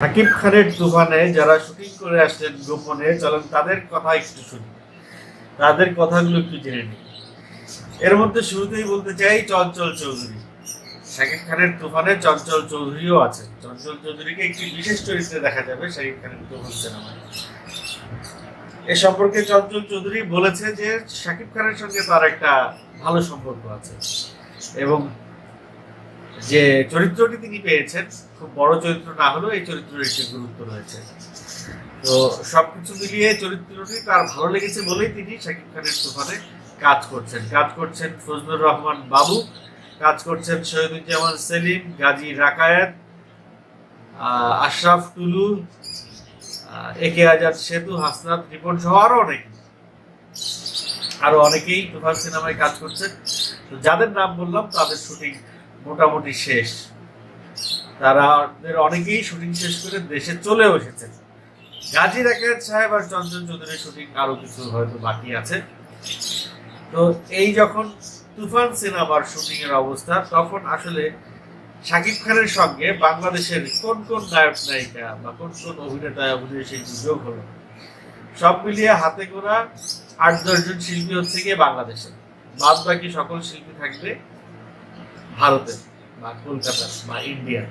সাকিব খানের তুফানে যারা শুটিং করে আসলেন গোপনে, চলেন তাদের কথা একটু শুনি। তাদের কথাগুলো একটু জেনে নিই। এর মধ্যে শুরুতেই বলতে চাই, চঞ্চল চৌধুরী। খানের তুফানে চঞ্চল চৌধুরীও আছে চঞ্চল চৌধুরীকে একটি বিশেষ চরিত্রে দেখা যাবে শাকিব খানের তুফান সিনেমায়। এ সম্পর্কে চঞ্চল চৌধুরী বলেছে যে শাকিব খানের সঙ্গে তার একটা ভালো সম্পর্ক আছে এবং যে চরিত্রটি তিনি পেয়েছেন খুব বড় চরিত্র না হলেও এই চরিত্রের একটি গুরুত্ব রয়েছে। তো সবকিছু মিলিয়ে চরিত্রটি তার ভালো লেগেছে বলেই তিনি শাকিব খানের তুফানে কাজ করছেন। কাজ করছেন ফজলুর রহমান বাবু, কাজ করছেন শহীদুজ্জামান সেলিম, গাজী রাকায়াত আশরাফ টুলু একে আজাদ সেতু, হাসনাত রিপন সহ আরও অনেকে। আরও অনেকেই তুফান সিনেমায় কাজ করছেন। তো যাদের নাম বললাম তাদের শুটিং মোটামুটি শেষ। তারা অনেকেই শুটিং শেষ করে দেশে চলেও এসেছেন গাজী রাকেত সাহেব আর চঞ্চল চৌধুরীর শুটিং আরও কিছু হয়তো বাকি আছে। তো এই যখন তুফান সিনেমার শুটিং এর অবস্থা, তখন আসলে শাকিব খানের সঙ্গে বাংলাদেশের কোন কোন নায়ক নায়িকা বা কোন কোন অভিনেতা অভিনয় সেই সুযোগ হলো, সব মিলিয়ে হাতে গোনা আট দশজন শিল্পী হচ্ছে গিয়ে বাংলাদেশের বাদ বাকি সকল শিল্পী থাকবে ভারতে বা কলকাতা বা ইন্ডিয়া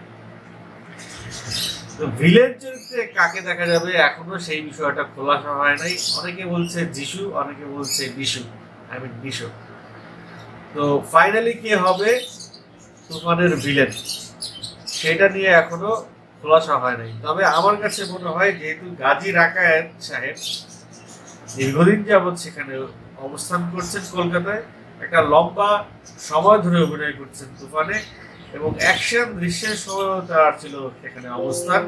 ভিলেন চরিত্রে কাকে দেখা যাবে? এখনও সেই বিষয়টা খোলাসা হয় নাই। অনেকে বলছে যিশু, অনেকে বলছে বিশু। I mean Bishu. তো ফাইনালি হবে? তুফানের ভিলেন। সেটা নিয়ে এখনও খোলাসা হয় নাই। তবে আমার কাছে মনে হয়, যেহেতু গাজী রাকায়েত সাহেব দীর্ঘদিন যাবৎ সেখানে অবস্থান করছেন কলকাতায়, একটা লম্বা সময় ধরে অভিনয় করছেন তুফানে এবং অ্যাকশন দৃশ্যের সময় তার ছিল সেখানে অবস্থান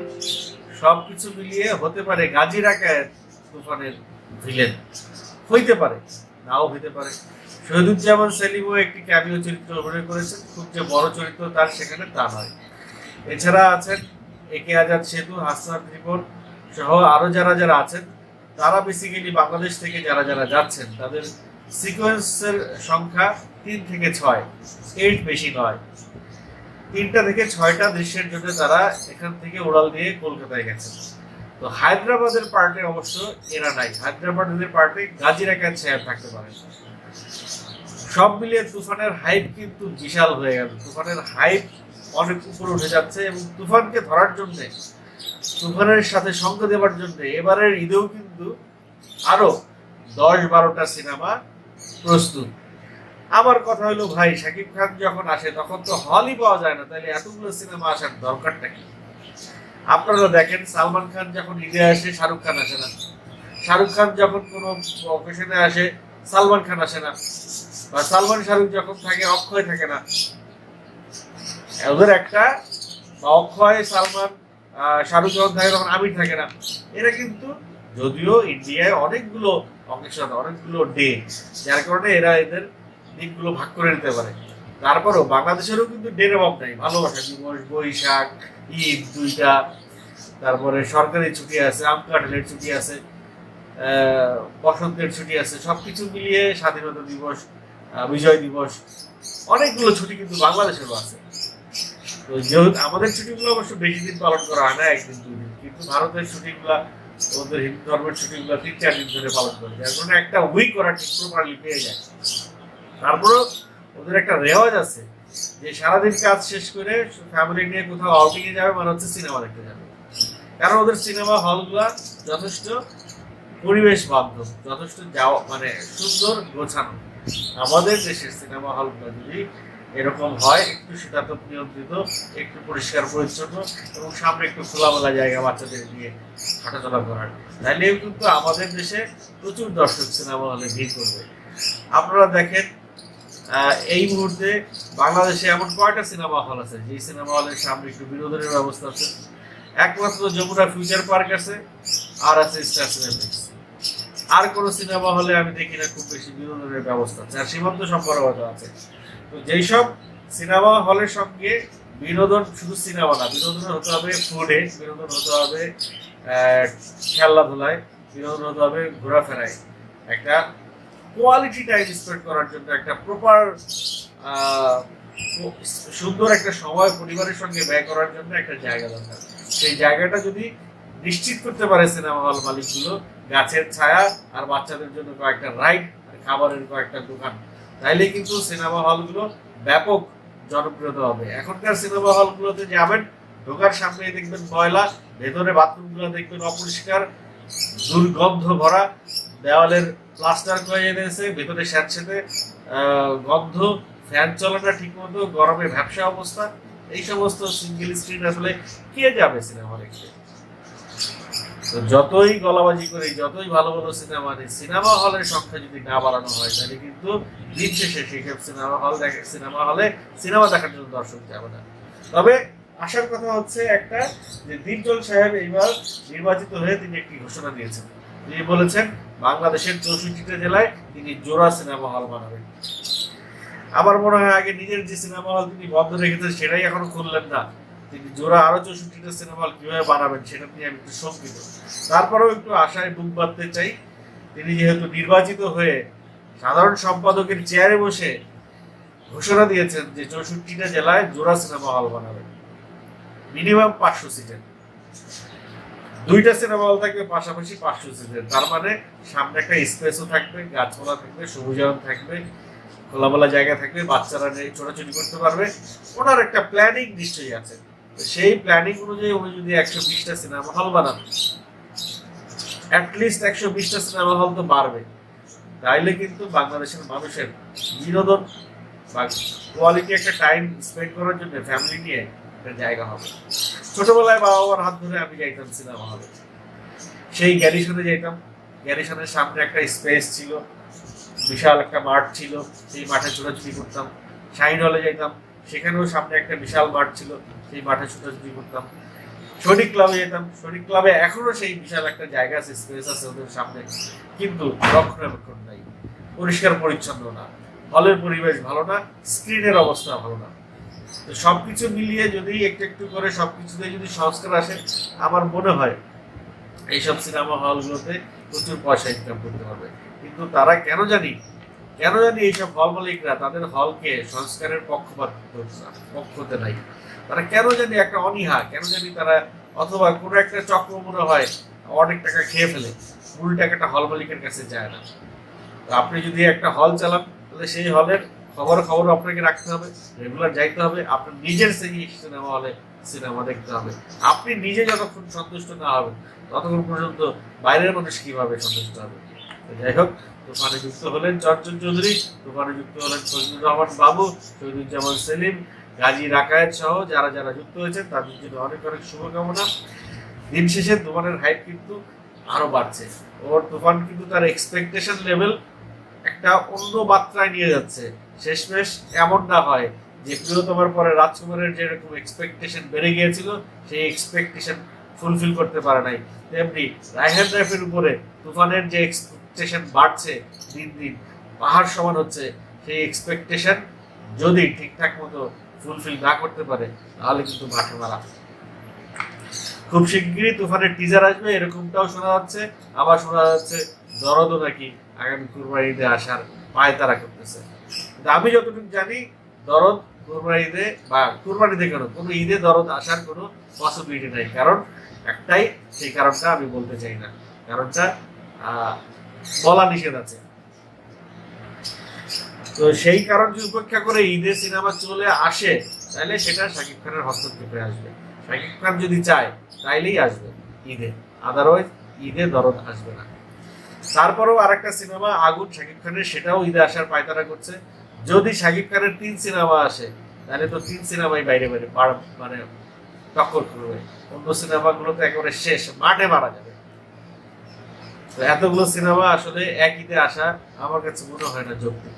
সবকিছু মিলিয়ে হতে পারে গাজী রাকায়েত তুফানের ভিলেন হইতে পারে, নাও হইতে পারে। শহীদুজ্জামান সেলিমও একটি ক্যামিও চরিত্র অভিনয় করেছেন। খুব যে বড় চরিত্র তার সেখানে তা নয়। এছাড়া আছেন একে আজাদ সেতু, হাসনাত রিপন সহ আরও যারা যারা আছেন, তারা বেসিক্যালি বাংলাদেশ থেকে যারা যারা যাচ্ছেন, তাদের সিকোয়েন্সের সংখ্যা তিন থেকে ছয় এইট বেশি নয়। তিনটা থেকে ছয়টা দৃশ্যের জন্য তারা এখান থেকে উড়াল দিয়ে কলকাতায় গেছে। তো হায়দ্রাবাদের পার্টে অবশ্য এরা নাই। হায়দ্রাবাদের পার্টে গাজীরা ক্যাচ সাহেব থাকতে পারে সব মিলিয়ে তুফানের হাইপ কিন্তু বিশাল হয়ে গেল। তুফানের হাইপ অনেক উপরে উঠে যাচ্ছে এবং তুফানকে ধরার জন্যে, তুফানের সাথে সঙ্গ দেওয়ার জন্য এবারের ঈদেও কিন্তু আরও দশ বারোটা সিনেমা প্রস্তুত। আমার কথা হলো ভাই শাকিব খান যখন আসে, তখন তো হলই পাওয়া যায় না। তাহলে এতগুলো সিনেমা আসার দরকারটা কি? আপনারা দেখেন, সালমান খান যখন ঈদে আসে, শাহরুখ খান আসে না। শাহরুখ খান যখন কোনো অকেশনে আসে, সালমান খান আসে না। বা সালমান শাহরুখ যখন থাকে, অক্ষয় থাকে না। ওদের একটা অক্ষয়, সালমান শাহরুখ যখন থাকে, তখন আমির থাকে না। এরা কিন্তু, যদিও ইন্ডিয়ায় অনেকগুলো অকেশন অনেকগুলো ডে যার কারণে এরা এদের দিকগুলো ভাগ করে নিতে পারে। তারপরেও বাংলাদেশেরও কিন্তু ডের অভাব নাই। ভালোবাসা দিবস বৈশাখ, ঈদ দুইটা। তারপরে সরকারি ছুটি আছে, আম কাঁঠালের ছুটি আছে বসন্তের ছুটি আছে। সবকিছু মিলিয়ে স্বাধীনতা দিবস বিজয় দিবস, অনেকগুলো ছুটি কিন্তু বাংলাদেশেরও আছে। তো যেহেতু আমাদের ছুটিগুলো অবশ্য বেশি দিন পালন করা হয় না, একদিন, দুই দিন। কিন্তু ভারতের ছুটিগুলা, ওদের হিন্দু ধর্মের ছুটিগুলো তিন, চার দিন ধরে পালন করে। যার কারণে একটা উইক ওরা ঠিক প্রপারলি পেয়ে যায়। তারপরেও ওদের একটা রেওয়াজ আছে যে সারাদিন কাজ শেষ করে ফ্যামিলি নিয়ে কোথাও আউটিং এ যাবে মানে হচ্ছে সিনেমা দেখতে যাবে। কারণ ওদের সিনেমা হলগুলা যথেষ্ট পরিবেশ বান্ধব, যথেষ্ট যাওয়া মানে সুন্দর গোছানো। আমাদের দেশের সিনেমা হলগুলো যদি এরকম হয়, একটু শীতাতপ নিয়ন্ত্রিত, একটু পরিষ্কার পরিচ্ছন্ন এবং সামনে একটু খোলামেলা জায়গা বাচ্চাদের নিয়ে হাঁটাচলা করার। তাহলেও কিন্তু আমাদের দেশে প্রচুর দর্শক সিনেমা হলে ভিড় করবে। আপনারা দেখেন এই মুহূর্তে বাংলাদেশে এমন কয়টা সিনেমা হল আছে? যে সিনেমা হলের সামনে একটু বিনোদনের ব্যবস্থা আছে। একমাত্র যমুনা ফিউচার পার্ক আছে, আর আছে স্টার সিনেপ্লেক্স আর কোন সিনেমা হলে আমি দেখি না, খুব বেশি বিনোদনের ব্যবস্থা আছে। আর সীমান্ত সম্পর্ক আছে। তো যেই সব সিনেমা হলের সঙ্গে বিনোদন শুধু সিনেমা না, বিনোদন হতে হবে ফুডে বিনোদন হতে হবে খেলাধুলায় বিনোদন হতে হবে ঘোরাফেরায়। একটা কোয়ালিটি টাইম স্পেন্ড করার জন্য একটা প্রপার সুন্দর একটা সময় পরিবারের সঙ্গে ব্যয় করার জন্য একটা জায়গা দরকার। সেই জায়গাটা যদি নিশ্চিত করতে পারে সিনেমা হল মালিকগুলো, গাছের ছায়া আর বাচ্চাদের জন্য কয়েকটা রাইড আর খাবারের কয়েকটা দোকান তাইলে কিন্তু সিনেমা হলগুলো ব্যাপক জনপ্রিয়তা হবে। এখনকার সিনেমা হলগুলোতে যাবেন, ঢোকার সামনে দেখবেন ময়লা, ভেতরে বাথরুমগুলো দেখবেন অপরিষ্কার দুর্গন্ধ ভরা দেওয়ালের প্লাস্টার করে এনেছে ভেতরে স্যাঁতসেঁতে গন্ধ, ফ্যান চলে না ঠিক মতো গরমে ভ্যাবসা অবস্থা, এই সমস্ত সিঙ্গেল স্ক্রিন আসলে কে যাবে সিনেমা দেখতে? যতই গলাবাজি করি, যতই ভালো ভালো সিনেমা নেই সিনেমা হলের সংখ্যা যদি না বাড়ানো হয়, তাহলে কিন্তু দিন শেষে সেইসব সিনেমা হল দেখে সিনেমা হলে সিনেমা দেখার জন্য দর্শক যাবে না। তবে আসার কথা হচ্ছে একটা যে দীপজল সাহেব এইবার নির্বাচিত হয়ে তিনি একটি ঘোষণা দিয়েছেন। তিনি বলেছেন বাংলাদেশের চৌষট্টিটা জেলায় তিনি জোড়া সিনেমা হল বানাবেন। আমার মনে হয় আগে নিজের যে সিনেমা হল তিনি বন্ধ রেখেছেন, সেটাই এখনও খুললেন না। তিনি জোড়া আরও চৌষট্টিটা সিনেমা হল কীভাবে বানাবেন, সেটা নিয়ে আমি একটু শঙ্কিত তারপরেও একটু আশায় বুক বাঁধতে চাই, তিনি যেহেতু নির্বাচিত হয়ে সাধারণ সম্পাদকের চেয়ারে বসে ঘোষণা দিয়েছেন যে চৌষট্টিটা জেলায় জোড়া সিনেমা হল বানাবেন। মিনিমাম পাঁচশো সিটের। দুইটা সিনেমা হল থাকবে, পাশাপাশি পাঁচশো সিটের তার মানে সামনে একটা স্পেসও থাকবে, গাছপালা থাকবে, সবুজায়ন থাকবে, খোলামেলা জায়গা থাকবে, বাচ্চারা নিয়ে ছোটাছুটি করতে পারবে। ওনার একটা প্ল্যানিং নিশ্চয়ই আছে। সেই প্ল্যানিং অনুযায়ী উনি যদি একশো বিশটা সিনেমা হল বানান অ্যাটলিস্ট একশো বিশটা সিনেমা হল তো বাড়বে। তাইলে কিন্তু বাংলাদেশের মানুষের বিনোদন বা কোয়ালিটি একটা টাইম স্পেন্ড করার জন্য ফ্যামিলি নিয়ে একটা জায়গা হবে। ছোটবেলায় বাবা মার হাত ধরে আমি যাইতাম সিনেমা হলে সেই গ্যারিসনে যাইতাম গ্যারিসনের সামনে একটা স্পেস ছিল। বিশাল একটা মাঠ ছিল। সেই মাঠে ছোটাছুটি করতাম। শাইন হলে যাইতাম সেখানেও সামনে একটা বিশাল মাঠ ছিল। সেই মাঠে ছোটাছুটি করতাম। সৈনিক ক্লাবে যেতাম। সৈনিক ক্লাবে এখনও সেই বিশাল একটা জায়গা আছে স্পেস আছে ওদের সামনে। কিন্তু রক্ষণাবেক্ষণ নাই। পরিষ্কার পরিচ্ছন্ন না। হলের পরিবেশ ভালো না। স্ক্রিনের অবস্থা ভালো না। সবকিছু মিলিয়ে যদি একটু একটু করে সবকিছুতে যদি সংস্কার আসে, আমার মনে হয় এইসব সিনেমা হলগুলোতে প্রচুর পয়সা ইনকাম করতে পারবে কিন্তু তারা কেন জানি কেন জানি এইসব হল মালিকরা তাদের হলকে সংস্কারের পক্ষপাত পক্ষতে নাই তারা কেন জানি একটা অনীহা, কেন জানি তারা অথবা কোনো একটা চক্র মনে হয় অনেক টাকা খেয়ে ফেলে মূল টাকাটা হল মালিকের কাছে যায় না। আপনি যদি একটা হল চালান, তাহলে সেই হলের খবর খবর আপনাকে রাখতে হবে রেগুলার যাইতে হবে, আপনার নিজের সেই সিনেমা হলে সিনেমা দেখতে হবে। আপনি নিজে যতক্ষণ সন্তুষ্ট না হবেন, ততক্ষণ পর্যন্ত বাইরের মানুষ কীভাবে সন্তুষ্ট হবে? যাই হোক, তুফানে যুক্ত হলেন চঞ্চল চৌধুরী, তুফানে যুক্ত হলেন ফজলুর রহমান বাবু শহীদুজ্জামান সেলিম, গাজী রাকায়েত সহ যারা যারা যুক্ত হয়েছেন, তাদের জন্য অনেক অনেক শুভকামনা। দিন শেষে তুফানের হাইট কিন্তু আরও বাড়ছে। ওর তুফান কিন্তু তার এক্সপেকটেশন লেভেল একটা অন্য মাত্রায় নিয়ে যাচ্ছে। শেষমেশ এমন না হয় যে প্রিয়তমার পরে রাজকুমারের যেরকম এক্সপেকটেশন বেড়ে গিয়েছিল, সেই এক্সপেকটেশন ফুলফিল করতে পারে নাই। তেমনি রায়হান রাইফের উপরে তুফানের যে এক্সপেকটেশন বাড়ছে দিন দিন, পাহাড় সমান হচ্ছে, সেই এক্সপেকটেশন যদি ঠিকঠাক মতো ফুলফিল না করতে পারে, তাহলে কিন্তু মাঠে মারা। খুব শিগগিরই তুফানের টিজার আসবে, এরকমটাও শোনা যাচ্ছে। আবার শোনা যাচ্ছে দরদও নাকি আগামী কুরবানিতে আসার পায় তারা করতেছে। আমি যতটুকু জানি, দরদ কুরবানিতে বা কুরবানিতে কেন? কোনো ঈদে দরদ আসার কোনো পসিবিলিটি নাই। কারণ একটাই, সেই কারণটা আমি বলতে চাই না। কারণটা বলা নিষেধ আছে। তো সেই উপেক্ষা করে ঈদে সিনেমা চলে আসে, তাহলে সেটা শাকিব খানের হস্তক্ষেপে আসবে। শাকিব খান যদি চায়, তাইলেই আসবে ঈদে। আদারওয়াইজ ঈদে দরদ আসবে না। তারপরেও আরেকটা সিনেমা, আগুন শাকিব খানের, সেটাও ঈদে আসার পায়তারা করছে। যদি শাকিব খানের তিন সিনেমা আসে, তাহলে তো তিন সিনেমাই বাইরে বাইরে মানে টক্কর করবে অন্য সিনেমাগুলোতে একেবারে শেষ, মাঠে মারা যাবে। তো এতগুলো সিনেমা আসলে এক ঈদে আসা আমার কাছে মনে হয় না যৌক্তিক।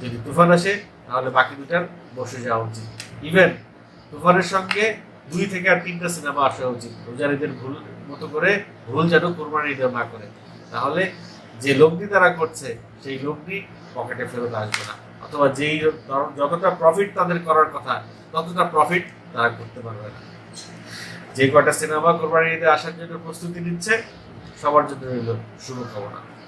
যদি তুফান আসে, তাহলে বাকি দুটার বসে যাওয়া উচিত। ইভেন তুফানের সঙ্গে দুই থেকে আর তিনটা সিনেমা আসা উচিত। রোজার ঈদের ভুল মতো করে, ভুল যেন কোরবানি না করে। তাহলে যে লগ্নি তারা করছে, সেই লগ্নি পকেটে ফেরত আসবে না। অথবা যেই যতটা প্রফিট তাদের করার কথা, ততটা প্রফিট তারা করতে পারবে না। যে কটা সিনেমা কোরবানি ঈদে আসার জন্য প্রস্তুতি নিচ্ছে, সবার জন্য রইল শুভকামনা।